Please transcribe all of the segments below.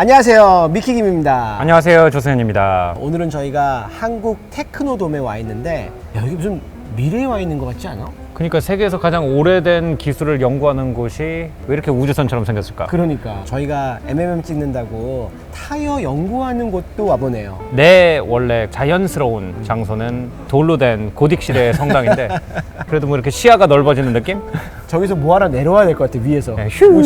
안녕하세요 미키김입니다 안녕하세요 조세현입니다. 오늘은 저희가 한국 테크노돔에 와 있는데 야, 여기 무슨 미래에 와 있는 것 같지 않아? 그러니까 세계에서 가장 오래된 기술을 연구하는 곳이 왜 이렇게 우주선처럼 생겼을까? 그러니까 저희가 MMM 찍는다고 타이어 연구하는 곳도 와보네요 내 원래 자연스러운 장소는 돌로 된 고딕 시대의 성당인데 그래도 뭐 이렇게 시야가 넓어지는 느낌? 저기서 뭐하러 내려와야 될 것 같아 위에서 네, 휴.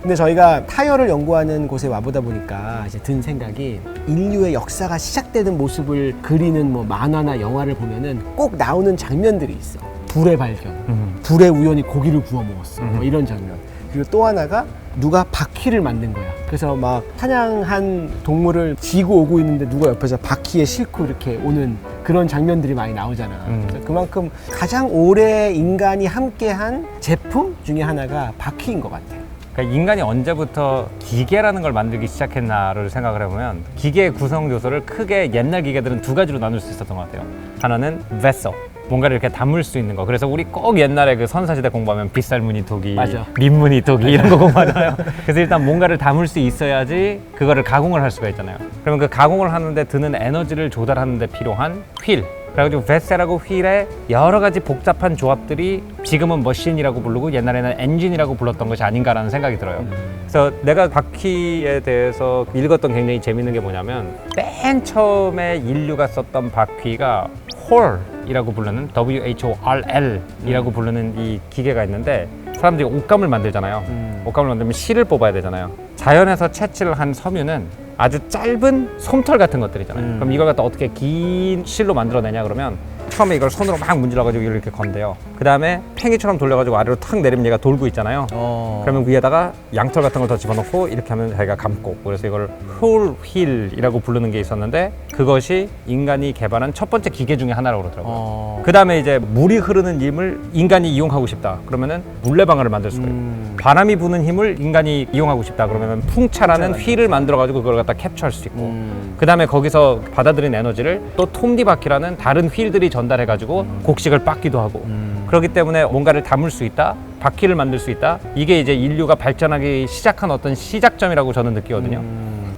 근데 저희가 타이어를 연구하는 곳에 와보다 보니까 이제 든 생각이 인류의 역사가 시작되는 모습을 그리는 뭐 만화나 영화를 보면은 꼭 나오는 장면들이 있어 불의 발견 음. 불에 우연히 고기를 구워 먹었어 뭐 음. 이런 장면 그리고 또 하나가 누가 바퀴를 만든 거야 그래서 막 사냥한 동물을 지고 오고 있는데 누가 옆에서 바퀴에 싣고 이렇게 오는 그런 장면들이 많이 나오잖아 음. 그래서 그만큼 가장 오래 인간이 함께한 제품 중에 하나가 바퀴인 것 같아 그러니까 인간이 언제부터 기계라는 걸 만들기 시작했나를 생각을 해보면 기계의 구성 요소를 크게 옛날 기계들은 두 가지로 나눌 수 있었던 것 같아요. 하나는 vessel. 뭔가를 이렇게 담을 수 있는 거. 그래서 우리 꼭 옛날에 그 선사시대 공부하면 빗살무늬 독이, 맞아. 민무늬 독이 이런 거 공부하잖아요. 그래서 일단 뭔가를 담을 수 있어야지 그거를 가공을 할 수가 있잖아요. 그러면 그 가공을 하는데 드는 에너지를 조달하는 데 필요한 휠. 그래가지고 베셀하고 휠의 여러 가지 복잡한 조합들이 지금은 머신이라고 부르고 옛날에는 엔진이라고 불렀던 것이 아닌가라는 생각이 들어요. 그래서 내가 바퀴에 대해서 읽었던 굉장히 재밌는 게 뭐냐면 맨 처음에 인류가 썼던 바퀴가 홀이라고 부르는 W-H-O-R-L이라고 부르는 이 기계가 있는데 사람들이 옷감을 만들잖아요. 음. 옷감을 만들면 실을 뽑아야 되잖아요. 자연에서 채취를 한 섬유는 아주 짧은 솜털 같은 것들이잖아요. 음. 그럼 이걸 갖다 어떻게 긴 실로 만들어내냐 그러면 처음에 이걸 손으로 막 문질러가지고 이렇게 건대요. 그 다음에 팽이처럼 돌려가지고 아래로 탁 내리면 얘가 돌고 있잖아요. 어. 그러면 위에다가 양털 같은 걸 더 집어넣고 이렇게 하면 자기가 감고 그래서 이걸 홀휠이라고 부르는 게 있었는데 그것이 인간이 개발한 첫 번째 기계 중에 하나라고 그러더라고요. 어. 그 다음에 이제 물이 흐르는 힘을 인간이 이용하고 싶다. 그러면은 물레방아를 만들 수가 있고 음. 바람이 부는 힘을 인간이 이용하고 싶다. 그러면은 풍차라는 휠을 만들어 가지고 그걸 갖다 캡처할 수 있고 음. 그 다음에 거기서 받아들인 에너지를 또 톰디바퀴라는 다른 휠들이 전달해 가지고 곡식을 빻기도 하고 음. 그렇기 때문에 뭔가를 담을 수 있다, 바퀴를 만들 수 있다. 이게 이제 인류가 발전하기 시작한 어떤 시작점이라고 저는 느끼거든요.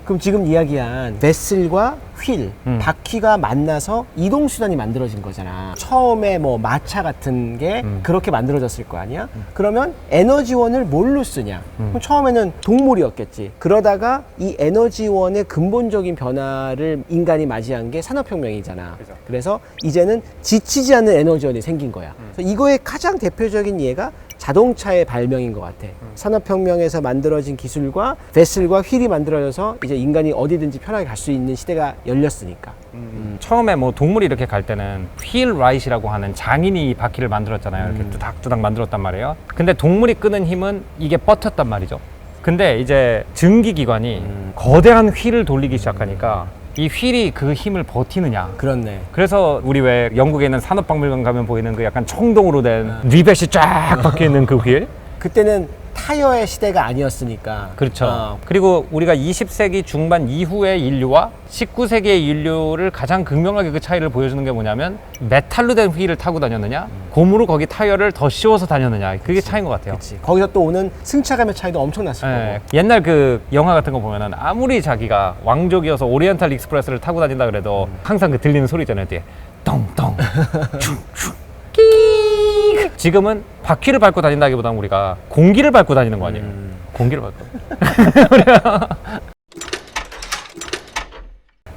음. 그럼 지금 이야기한 베슬과 휠, 음. 바퀴가 만나서 이동 수단이 만들어진 거잖아. 처음에 뭐 마차 같은 게 음. 그렇게 만들어졌을 거 아니야? 그러면 에너지원을 뭘로 쓰냐? 음. 그럼 처음에는 동물이었겠지. 그러다가 이 에너지원의 근본적인 변화를 인간이 맞이한 게 산업혁명이잖아. 그죠. 그래서 이제는 지치지 않는 에너지원이 생긴 거야. 음. 그래서 이거의 가장 대표적인 예가 자동차의 발명인 것 같아. 음. 산업혁명에서 만들어진 기술과 베슬과 휠이 만들어져서 이제 인간이 어디든지 편하게 갈 수 있는 시대가 열렸으니까. 처음에 뭐 동물이 이렇게 갈 때는 휠 라이트라고 하는 장인이 이 바퀴를 만들었잖아요. 이렇게 음. 뚜닥뚜닥 만들었단 말이에요. 근데 동물이 끄는 힘은 이게 버텼단 말이죠. 근데 이제 증기기관이 음. 거대한 휠을 돌리기 시작하니까 이 휠이 그 힘을 버티느냐. 그렇네. 그래서 우리 왜 영국에 있는 산업박물관 가면 보이는 그 약간 청동으로 된 리벳이 쫙 박혀 있는 그 휠? 그때는 타이어의 시대가 아니었으니까. 그렇죠. 어, 그리고 우리가 20세기 중반 이후의 인류와 19세기의 인류를 가장 극명하게 그 차이를 보여주는 게 뭐냐면 메탈로 된 휠을 타고 다녔느냐, 고무로 거기 타이어를 더 씌워서 다녔느냐, 그게 차이인 것 같아요. 그치. 거기서 또 오는 승차감의 차이도 엄청났을 예, 거고. 옛날 그 영화 같은 거 보면은 아무리 자기가 왕족이어서 오리엔탈 익스프레스를 타고 다닌다 그래도 항상 그 들리는 소리 있잖아요 뒤에 춤춤 끼 지금은 바퀴를 밟고 다닌다기보다는 우리가 공기를 밟고 다니는 거 아니에요 음. 공기를 밟고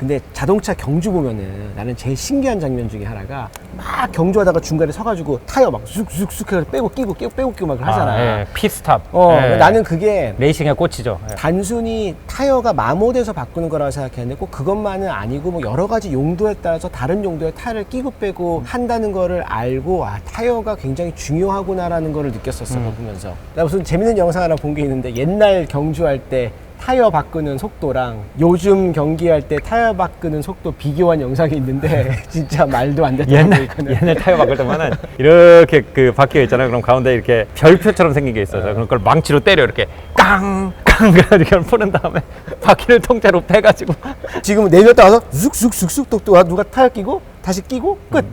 근데 자동차 경주 보면은 나는 제일 신기한 장면 중에 하나가 막 경주하다가 중간에 서가지고 타이어 막 쑥쑥쑥 해서 빼고 끼고 끼고 빼고 끼고 막 하잖아. 아, 예, 피스탑 어, 예. 나는 그게 레이싱의 꽃이죠 예. 단순히 타이어가 마모돼서 바꾸는 거라고 생각했는데 꼭 그것만은 아니고 뭐 여러 가지 용도에 따라서 다른 용도의 타이어를 끼고 빼고 한다는 거를 알고 아 타이어가 굉장히 중요하구나라는 거를 느꼈었어 음. 보면서 나 무슨 재밌는 영상 하나 본 게 있는데 옛날 경주할 때 타이어 바꾸는 속도랑 요즘 경기할 때 타이어 바꾸는 속도 비교한 영상이 있는데 진짜 말도 안 되더라고 옛날. 옛날 타이어 바꿀 때면은 이렇게 그 바퀴가 있잖아요. 그럼 가운데 이렇게 별표처럼 생긴 게 있어요. 그런 걸 망치로 때려 이렇게 깡 깡 그래가지고 이걸 푸는 다음에 바퀴를 통째로 빼가지고 지금은 내렸다 와서 쑥쑥쑥쑥 또, 또 누가 타이어 끼고 다시 끼고 끝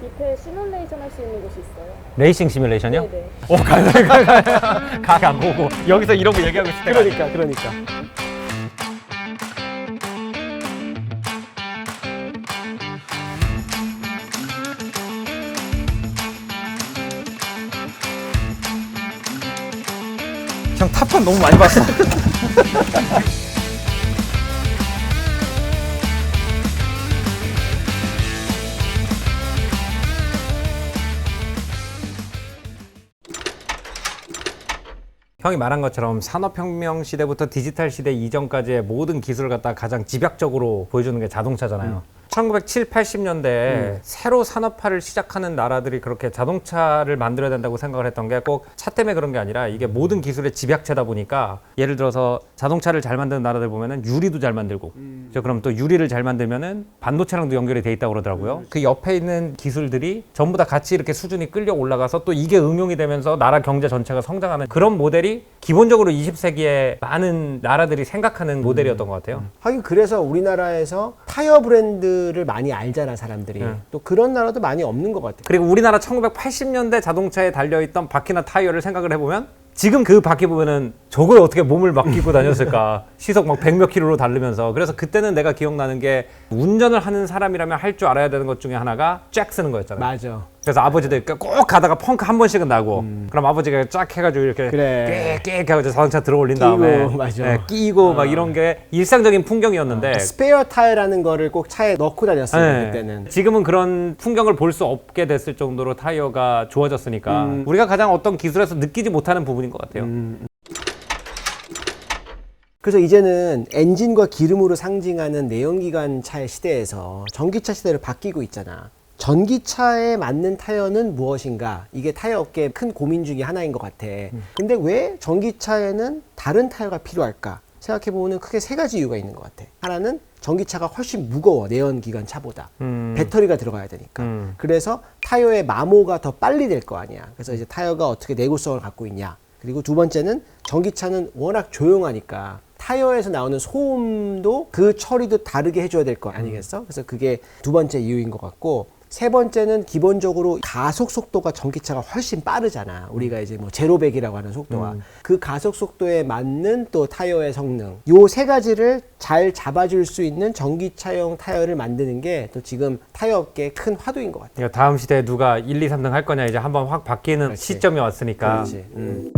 밑에 시뮬레이션 할 수 있는 곳이 있어요. 레이싱 시뮬레이션이요? 네네. 오, 가, 가, 가, 가, 가, 보고 여기서 이런 거 얘기하고 있을 때가 그러니까 그러니까. 형 탑판 너무 많이 봤어. 형이 말한 것처럼 산업혁명 시대부터 디지털 시대 이전까지의 모든 기술을 갖다 가장 집약적으로 보여주는 게 자동차잖아요. 1970, 80년대에 새로 산업화를 시작하는 나라들이 그렇게 자동차를 만들어야 된다고 생각을 했던 게 꼭 차 때문에 그런 게 아니라 이게 모든 기술의 집약체다 보니까 예를 들어서 자동차를 잘 만드는 나라들 보면은 유리도 잘 만들고 저 그럼 또 유리를 잘 만들면은 반도체랑도 연결이 돼 있다고 그러더라고요. 그 옆에 있는 기술들이 전부 다 같이 이렇게 수준이 끌려 올라가서 또 이게 응용이 되면서 나라 경제 전체가 성장하는 그런 모델이 기본적으로 20세기에 많은 나라들이 생각하는 모델이었던 것 같아요. 하긴 그래서 우리나라에서 타이어 브랜드를 많이 알잖아 사람들이. 응. 또 그런 나라도 많이 없는 것 같아. 그리고 우리나라 1980년대 자동차에 달려있던 바퀴나 타이어를 생각을 해보면 지금 그 바퀴 보면은 저걸 어떻게 몸을 맡기고 다녔을까 시속 막백몇 킬로로 달리면서 그래서 그때는 내가 기억나는 게 운전을 하는 사람이라면 할 줄 알아야 되는 것 중에 하나가 쫙 쓰는 거였잖아요 맞아. 그래서 아버지들 꼭 가다가 펑크 한 번씩은 나고 그럼 아버지가 쫙 해가지고 이렇게 음. 그래. 깨깨 하고 자동차 들어 올린 끼고, 다음에 맞아. 네, 끼고 막 이런 게 일상적인 풍경이었는데 스페어 타이어라는 거를 꼭 차에 넣고 다녔어요 네. 그때는. 지금은 그런 풍경을 볼 수 없게 됐을 정도로 타이어가 좋아졌으니까 음. 우리가 가장 어떤 기술에서 느끼지 못하는 부분인 것 같아요. 그래서 이제는 엔진과 기름으로 상징하는 내연기관 차의 시대에서 전기차 시대로 바뀌고 있잖아. 전기차에 맞는 타이어는 무엇인가? 이게 타이어 업계의 큰 고민 중에 하나인 것 같아. 근데 왜 전기차에는 다른 타이어가 필요할까? 생각해보면 크게 세 가지 이유가 있는 것 같아. 하나는 전기차가 훨씬 무거워, 내연기관 차보다. 음. 배터리가 들어가야 되니까. 음. 그래서 타이어의 마모가 더 빨리 될 거 아니야. 그래서 이제 타이어가 어떻게 내구성을 갖고 있냐. 그리고 두 번째는 전기차는 워낙 조용하니까 타이어에서 나오는 소음도 그 처리도 다르게 해줘야 될 거 아니겠어? 그래서 그게 두 번째 이유인 것 같고 세 번째는 기본적으로 가속 속도가 전기차가 훨씬 빠르잖아. 우리가 이제 뭐 제로백이라고 하는 속도가 그 가속 속도에 맞는 또 타이어의 성능. 요 세 가지를 잘 잡아줄 수 있는 전기차용 타이어를 만드는 게 또 지금 타이어 업계의 큰 화두인 것 같아. 그러니까 다음 시대에 누가 1, 2, 3등 할 거냐 이제 한번 확 바뀌는 그렇지. 시점이 왔으니까 그렇지. 음.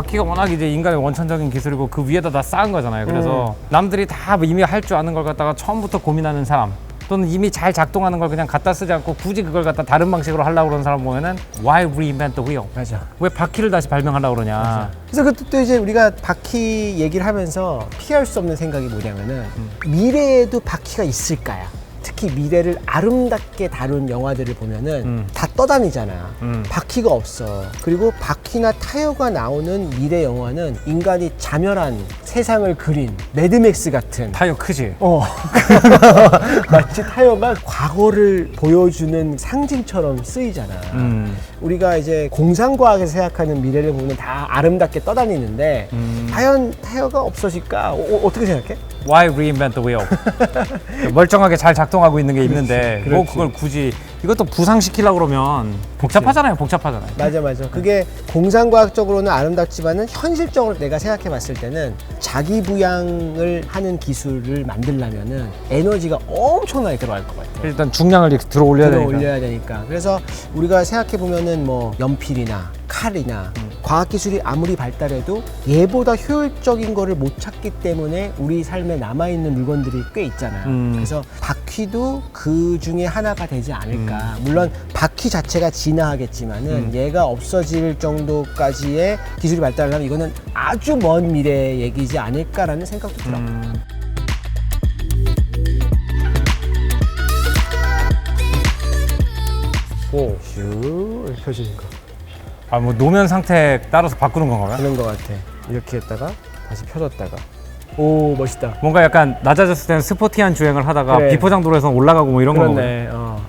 바퀴가 워낙 이제 인간의 원천적인 기술이고 그 위에다 다 쌓은 거잖아요. 그래서 남들이 다 이미 할 줄 아는 걸 갖다가 처음부터 고민하는 사람 또는 이미 잘 작동하는 걸 그냥 갖다 쓰지 않고 굳이 그걸 갖다 다른 방식으로 하려고 그러는 사람 보면은 why reinvent the wheel? 맞아. 왜 바퀴를 다시 발명하려고 그러냐? 그래서 그것도 또 이제 우리가 바퀴 얘기를 하면서 피할 수 없는 생각이 뭐냐면은 미래에도 바퀴가 있을까야. 특히 미래를 아름답게 다룬 영화들을 보면은 음. 다 떠다니잖아. 음. 바퀴가 없어. 그리고 바퀴나 타이어가 나오는 미래 영화는 인간이 자멸한 세상을 그린 매드맥스 같은 타이어 크지? 어. 마치 타이어가 과거를 보여주는 상징처럼 쓰이잖아. 음. 우리가 이제 공상과학에서 생각하는 미래를 보면 다 아름답게 떠다니는데 음. 과연 타이어가 없어질까? 어, 떻게 생각해? Why reinvent the wheel? 멀쩡하게 잘 작동하고 있는 게 있는데 뭐 그렇지. 그걸 굳이 이것도 부상시키려고 그러면 복잡하잖아요. 복잡하잖아요. 맞아 맞아. 그게 공상과학적으로는 아름답지만은 현실적으로 내가 생각해 봤을 때는 자기 부양을 하는 기술을 만들려면은 에너지가 엄청나게 들어갈 것 같아. 일단 중량을 이렇게 들어 올려야 들어 되니까. 올려야 되니까. 그래서 우리가 생각해 보면은 뭐 연필이나 칼이나 음. 과학 기술이 아무리 발달해도 얘보다 효율적인 거를 못 찾기 때문에 우리 삶에 남아 있는 물건들이 꽤 있잖아. 음. 그래서 바퀴도 그 중에 하나가 되지 않을까. 음. 물론 바퀴 자체가 진화하겠지만은 얘가 없어질 정도까지의 기술이 발달하면 이거는 아주 먼 미래의 얘기지 않을까라는 생각도 들어. 음. 오. 슈 거. 아, 뭐 노면 상태 따라서 바꾸는 건가요? 그런 것 같아. 이렇게 했다가 다시 펴졌다가. 오 멋있다. 뭔가 약간 낮아졌을 때는 스포티한 주행을 하다가 그래. 비포장 도로에서 올라가고 뭐 이런 거 그렇네. 어.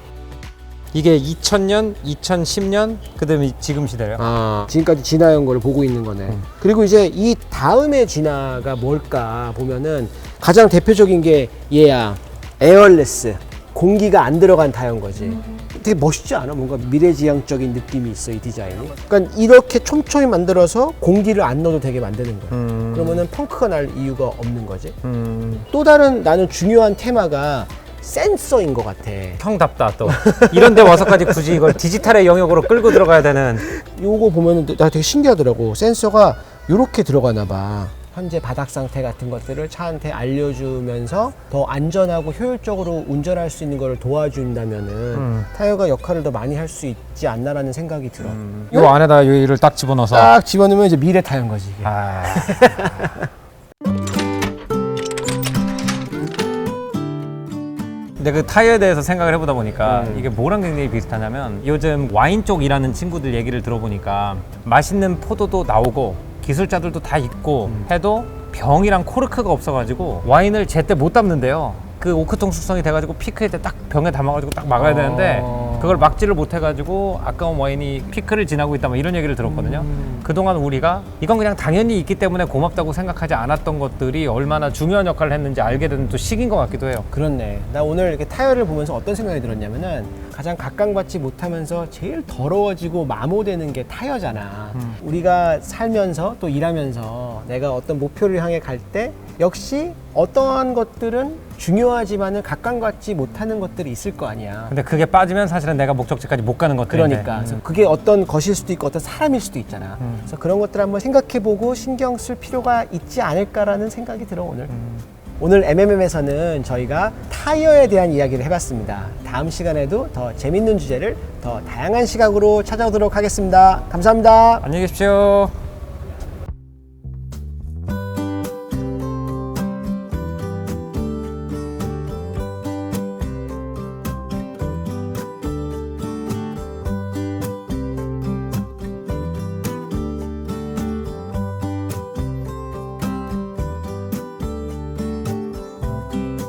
이게 2000년, 2010년, 그다음에 지금 시대예요. 아, 지금까지 진화한 거를 보고 있는 거네. 그리고 이제 이 다음의 진화가 뭘까 보면은 가장 대표적인 게 얘야 에어레스 공기가 안 들어간 타이어인 거지 되게 멋있지 않아? 뭔가 미래지향적인 느낌이 있어 이 디자인이 그러니까 이렇게 촘촘히 만들어서 공기를 안 넣어도 되게 만드는 거야 음. 그러면은 펑크가 날 이유가 없는 거지 음. 또 다른 나는 중요한 테마가 센서인 것 같아 형답다 또 이런 데 와서까지 굳이 이걸 디지털의 영역으로 끌고 들어가야 되는 요거 보면은 나 되게 신기하더라고. 센서가 요렇게 들어가나 봐. 현재 바닥 상태 같은 것들을 차한테 알려주면서 더 안전하고 효율적으로 운전할 수 있는 걸 도와준다면은 음. 타이어가 역할을 더 많이 할 수 있지 않나라는 생각이 들어. 요 안에다 유이를 딱 집어넣어서 딱 집어넣으면 이제 미래 타이어인 거지. 이게. 아. 근데 그 타이어에 대해서 생각을 해보다 보니까 음. 이게 뭐랑 굉장히 비슷하냐면 요즘 와인 쪽 일하는 친구들 얘기를 들어보니까 맛있는 포도도 나오고 기술자들도 다 있고 음. 해도 병이랑 코르크가 없어가지고 와인을 제때 못 담는데요. 그 오크통 숙성이 돼가지고 피크할 때딱 병에 담아가지고 딱 막아야 어. 되는데 그걸 막지를 못해가지고 아까운 와인이 피크를 지나고 있다 뭐 이런 얘기를 들었거든요. 음. 그동안 우리가 이건 그냥 당연히 있기 때문에 고맙다고 생각하지 않았던 것들이 얼마나 중요한 역할을 했는지 알게 되는 또 시기인 것 같기도 해요. 그렇네. 나 오늘 이렇게 타이어를 보면서 어떤 생각이 들었냐면은 가장 각광받지 못하면서 제일 더러워지고 마모되는 게 타이어잖아. 우리가 살면서 또 일하면서 내가 어떤 목표를 향해 갈 때 역시 어떠한 것들은 중요하지만은 각광받지 못하는 것들이 있을 거 아니야. 근데 그게 빠지면 사실은 내가 목적지까지 못 가는 것들인데. 그러니까 그래서 그게 어떤 것일 수도 있고 어떤 사람일 수도 있잖아. 음. 그래서 그런 것들 한번 생각해보고 신경 쓸 필요가 있지 않을까라는 생각이 들어 오늘. 음. 오늘 MMM에서는 저희가 타이어에 대한 이야기를 해봤습니다. 다음 시간에도 더 재밌는 주제를 더 다양한 시각으로 찾아오도록 하겠습니다. 감사합니다. 안녕히 계십시오.